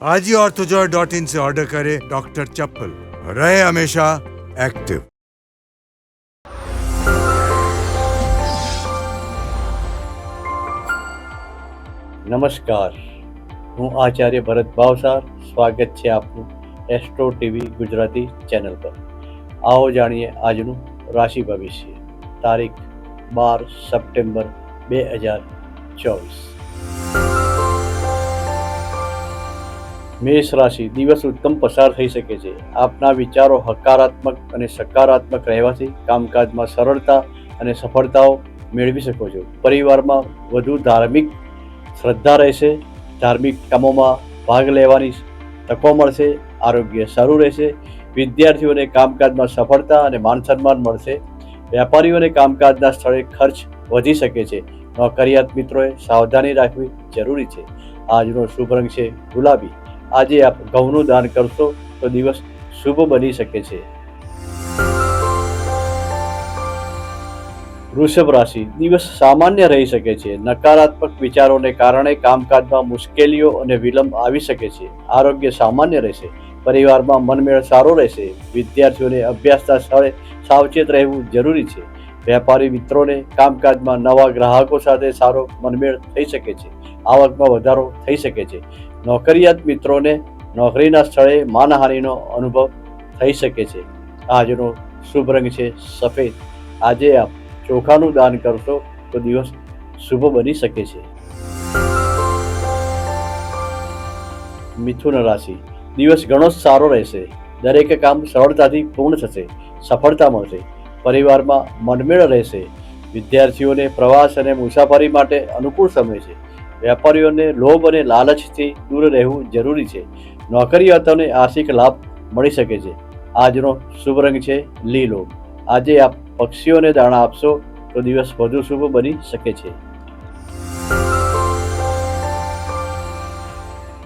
आज ही ऑर्थोजॉय dot in से order करें डॉक्टर चप्पल रहे हमेशा एक्टिव નમસ્કાર હું આચાર્ય ભરત ભાવસાર સ્વાગત છે આપનું એસ્ટ્રો ટીવી ગુજરાતી ચેનલ પર આવો જાણીએ આજનું રાશિ ભવિષ્ય તારીખ બાર સપ્ટેમ્બર બે હજાર ચોવીસ મેષ રાશિ દિવસ ઉત્તમ પસાર થઈ શકે છે. આપના વિચારો હકારાત્મક અને સકારાત્મક રહેવાથી કામકાજમાં સરળતા અને સફળતાઓ મેળવી શકો છો. પરિવારમાં વધુ ધાર્મિક શ્રદ્ધા રહેશે, ધાર્મિક કામોમાં ભાગ લેવાની તકો મળશે, આરોગ્ય સારું રહેશે, વિદ્યાર્થીઓને કામકાજમાં સફળતા અને માન સન્માન મળશે, વેપારીઓને કામકાજના સ્થળે ખર્ચ વધી શકે છે. નોકરિયાત મિત્રોએ સાવધાની રાખવી જરૂરી છે. આજનો શુભ રંગ છે ગુલાબી. આજે આપ ઘઉંનું દાન કરશો તો દિવસ શુભ બની શકે છે. વૃષભ રાશિ, દિવસ સામાન્ય રહી શકે છે. નકારાત્મક વિચારોને કારણે કામકાજમાં મુશ્કેલીઓ અને વિલંબ આવી શકે છે. આરોગ્ય સામાન્ય રહેશે. પરિવારમાં મનમેળ સારો રહેશે. વિદ્યાર્થીઓને અભ્યાસના સ્થળે સાવચેત રહેવું જરૂરી છે. વેપારી મિત્રોને કામકાજમાં નવા ગ્રાહકો સાથે સારો મનમેળ થઈ શકે છે. આવકમાં વધારો થઈ શકે છે. નોકરિયાત મિત્રોને નોકરીના સ્થળે માનહાનિનો અનુભવ થઈ શકે છે. આજનો શુભ રંગ છે સફેદ. આજે આપ ચોખાનું દાન કરશો તો દિવસ શુભ બની શકે છે. મિથુન રાશિ. દિવસ ઘણો સારો રહેશે. દરેક કામ સરળતાથી પૂર્ણ થશે, સફળતા મળશે. પરિવારમાં મનમેળ રહેશે. વિદ્યાર્થીઓને પ્રવાસ અને મુસાફરી માટે અનુકૂળ સમય છે. વેપારીઓને લોભ અને લાલચથી દૂર રહેવું જરૂરી છે. નોકરીયાતોને આર્થિક લાભ મળી શકે છે. આજનો શુભ રંગ છે લીલો. આજે આપ પક્ષીઓને દાણા આપશો તો દિવસ વધુ શુભ બની શકે છે.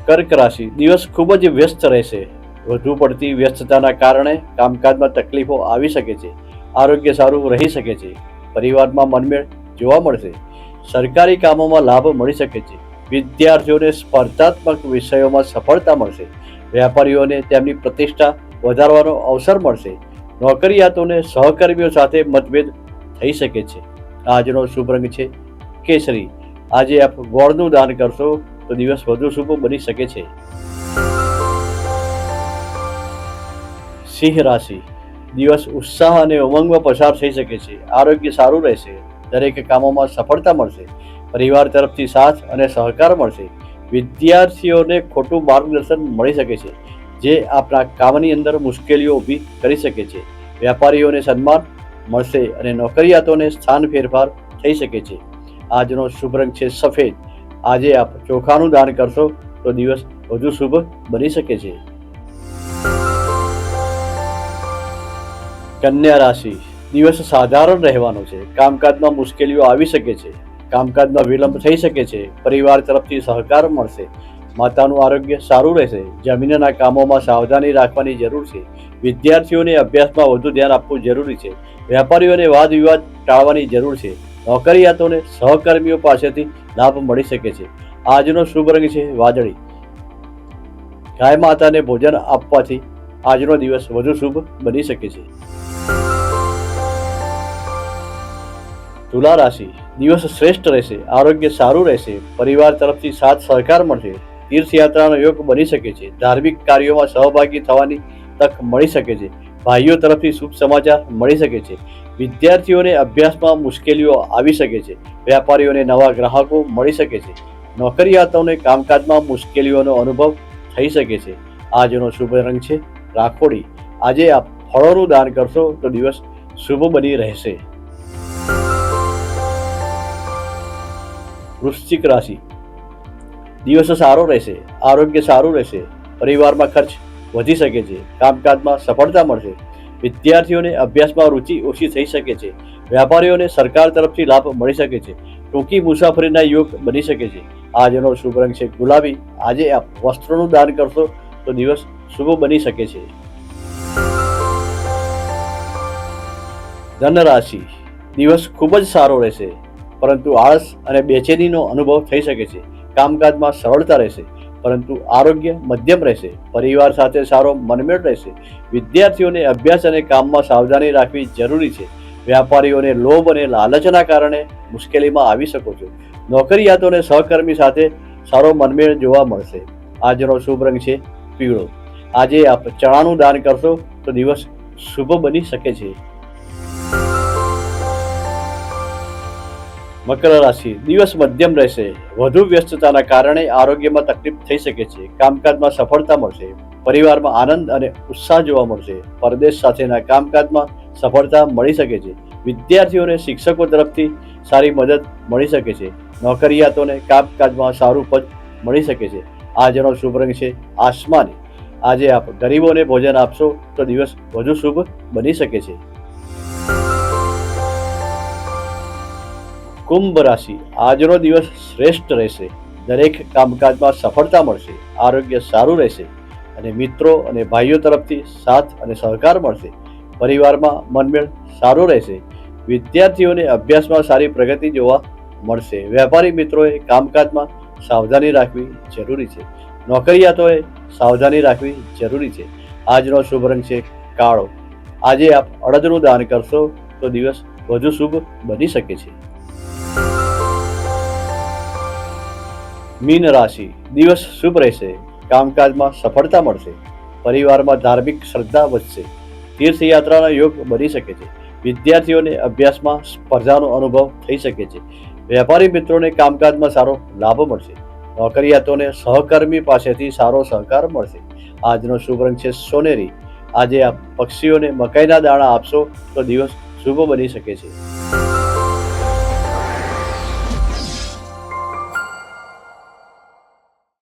કર્ક રાશિ. દિવસ ખૂબ જ વ્યસ્ત રહેશે. વધુ પડતી વ્યસ્તતાના કારણે કામકાજમાં તકલીફો આવી શકે છે. આરોગ્ય સારું રહી શકે છે. પરિવારમાં મનમેળ જોવા મળશે. સરકારી કામોમાં લાભ મળી શકે છે. વિદ્યાર્થીઓને સ્પર્ધાત્મક વિષયોમાં સફળતા મળશે. વેપારીઓને તેમની પ્રતિષ્ઠા વધારવાનો અવસર મળશે. નોકરિયાતોને સહકર્મીઓ સાથે મતભેદ થઈ શકે છે. આજનો શુભ રંગ છે કેસરી. આજે આપ ગોળનું દાન કરશો તો દિવસ વધુ શુભ બની શકે છે. સિંહ રાશિ. દિવસ ઉત્સાહ અને ઉમંગમાં પસાર થઈ શકે છે. આરોગ્ય સારું રહેશે. દરેક કામોમાં સફળતા મળશે, પરિવાર તરફથી સાથ અને સહકાર મળશે. વિદ્યાર્થીઓને ખોટું માર્ગદર્શન મળી શકે છે, જે આપણા કામની અંદર મુશ્કેલીઓ ઊભી કરી શકે છે. વેપારીઓને સન્માન મળશે અને નોકરિયાતોને સ્થાન ફેરફાર થઈ શકે છે. આજનો શુભ રંગ છે સફેદ. આજે આપ ચોખાનું દાન કરશો તો દિવસ વધુ શુભ બની શકે છે. કન્યા રાશિ. દિવસ સાધારણ રહેવાનો છે. કામકાજમાં મુશ્કેલીઓ આવી શકે છે. કામકાજમાં વિલંબ થઈ શકે છે. પરિવાર તરફથી સહકાર મળશે. માતાનું આરોગ્ય સારું રહેશે. જમીનના કામોમાં સાવધાની રાખવાની જરૂર છે. વિદ્યાર્થીઓને અભ્યાસમાં વધુ ધ્યાન આપવું જરૂરી છે. વેપારીઓને વાદ વિવાદ ટાળવાની જરૂર છે. નોકરિયાતોને સહકર્મીઓ પાસેથી લાભ મળી શકે છે. આજનો શુભ રંગ છે વાદળી. ગાય માતાને ભોજન આપવાથી આજનો દિવસ વધુ શુભ બની શકે છે. તુલા રાશિ, દિવસ શ્રેષ્ઠ રહેશે, આરોગ્ય સારું રહેશે, પરિવાર તરફથી સાથ સહકાર મળશે, તીર્થયાત્રાનો યોગ બની શકે છે, ધાર્મિક કાર્યોમાં સહભાગી થવાની તક મળી શકે છે, ભાઈઓ તરફથી શુભ સમાચાર મળી શકે છે, વિદ્યાર્થીઓને અભ્યાસમાં મુશ્કેલીઓ આવી શકે છે, વેપારીઓને નવા ગ્રાહકો મળી શકે છે, નોકરિયાતોને કામકાજમાં મુશ્કેલીઓનો અનુભવ થઈ શકે છે, આજનો શુભ રંગ છે રાખોડી, આજે આપ ફળોનું દાન કરશો તો દિવસ શુભ બની રહેશે. વૃશ્ચિક રાશિ. દિવસ સારો રહેશે, આરોગ્ય સારું રહેશે, પરિવારમાં ખર્ચ વધી શકે છે, કામકાજમાં સફળતા મળશે, વિદ્યાર્થીઓને અભ્યાસમાં રુચિ ઓછી થઈ શકે છે વેપારીઓને સરકાર તરફથી લાભ મળી શકે છે, ટૂંકી મુસાફરીના યોગ બની શકે છે. આજનો શુભ રંગ છે ગુલાબી, આજે આપ વસ્ત્રોનું દાન કરશો તો દિવસ શુભ બની શકે છે. ધન રાશિ દિવસ ખૂબ જ સારો રહેશે પરંતુ આળસ અને બેચેનીનો અનુભવ થઈ શકે છે. કામકાજમાં સરળતા રહેશે, પરંતુ આરોગ્ય મધ્યમ રહેશે, પરિવાર સાથે સારો મનમેળ રહેશે. વિદ્યાર્થીઓને અભ્યાસ અને કામમાં સાવધાની રાખવી જરૂરી છે. વ્યાપારીઓને લોભ અને લાલચના કારણે મુશ્કેલીમાં આવી શકો છો. નોકરિયાતોને સહકર્મી સાથે સારો મનમેળ જોવા મળશે. આજનો શુભ રંગ છે પીળો. આજે આપ ચણાનું દાન કરશો તો દિવસ શુભ બની શકે છે. મકર રાશિ દિવસ મધ્યમ રહેશે. વધુ વ્યસ્તતાના કારણે આરોગ્યમાં તકલીફ થઈ શકે છે. કામકાજમાં સફળતા મળશે. પરિવારમાં આનંદ અને ઉત્સાહ જોવા મળશે. પરદેશ સાથેના કામકાજમાં સફળતા મળી શકે છે. વિદ્યાર્થીઓને શિક્ષકો તરફથી સારી મદદ મળી શકે છે. નોકરિયાતોને કામકાજમાં સારું પદ મળી શકે છે. આજનો શુભ રંગ છે આસમાની. આજે આપ ગરીબોને ભોજન આપશો તો દિવસ વધુ શુભ બની શકે છે. કુંભ રાશિ આજનો દિવસ શ્રેષ્ઠ રહેશે. દરેક કામકાજમાં સફળતા મળશે, આરોગ્ય સારું રહેશે અને મિત્રો અને ભાઈઓ તરફથી સાથ અને સહકાર મળશે. પરિવારમાં મનમેળ સારો રહેશે. વિદ્યાર્થીઓને અભ્યાસમાં સારી પ્રગતિ જોવા મળશે. વેપારી મિત્રોએ કામકાજમાં સાવધાની રાખવી જરૂરી છે. નોકરિયાતોએ સાવધાની રાખવી જરૂરી છે. આજનો શુભ રંગ છે કાળો. આજે આપ અડદનું દાન કરશો તો દિવસ વધુ શુભ બની શકે છે. મીન રાશિ દિવસ શુભ રહેશે, કામકાજમાં સફળતા મળશે, પરિવારમાં ધાર્મિક શ્રદ્ધા વધશે, તીર્થયાત્રાનો યોગ બની શકે છે, વિદ્યાર્થીઓને અભ્યાસમાં સ્પર્ધાનો અનુભવ થઈ શકે છે, વેપારી મિત્રોને કામકાજમાં સારો લાભ મળશે, નોકરિયાતોને સહકર્મી પાસેથી સારો સહકાર મળશે. આજનો શુભ રંગ છે સોનેરી, આજે આ પક્ષીઓને મકાઈના દાણા આપશો તો દિવસ શુભ બની શકે છે.